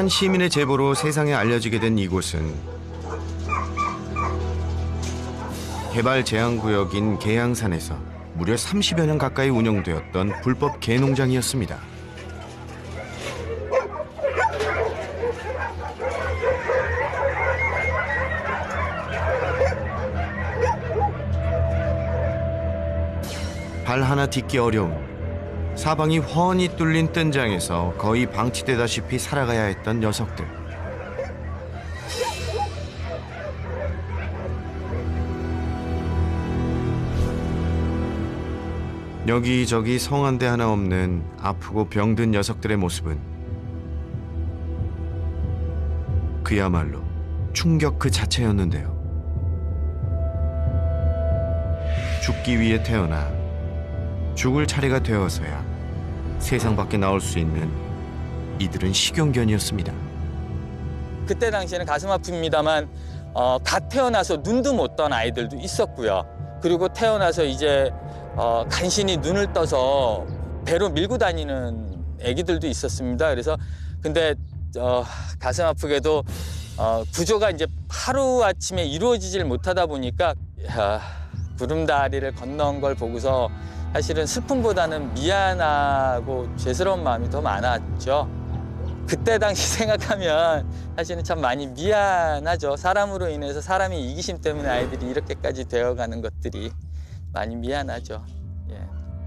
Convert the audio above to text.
한 시민의 제보로 세상에 알려지게 된 이곳은 개발 제한 구역인 계양산에서 무려 30여 년 가까이 운영되었던 불법 개 농장이었습니다. 발 하나 딛기 어려운 사방이 훤히 뚫린 뜬장에서 거의 방치되다시피 살아가야 했던 녀석들. 여기저기 성한데 하나 없는 아프고 병든 녀석들의 모습은 그야말로 충격 그 자체였는데요. 죽기 위해 태어나 죽을 차례가 되어서야 세상 밖에 나올 수 있는 이들은 식용견이었습니다. 그때 당시에는 가슴 아픕니다만 어, 갓 태어나서 눈도 못 떤 아이들도 있었고요. 그리고 태어나서 이제 어, 간신히 눈을 떠서 배로 밀고 다니는 아기들도 있었습니다. 그래서 근데 어, 가슴 아프게도 어, 구조가 이제 하루 아침에 이루어지질 못하다 보니까 야, 구름다리를 건너온 걸 보고서 사실은 슬픔보다는 미안하고 죄스러운 마음이 더 많았죠. 그때 당시 생각하면 사실은 참 많이 미안하죠. 사람으로 인해서 사람의 이기심 때문에 아이들이 이렇게까지 되어가는 것들이 많이 미안하죠.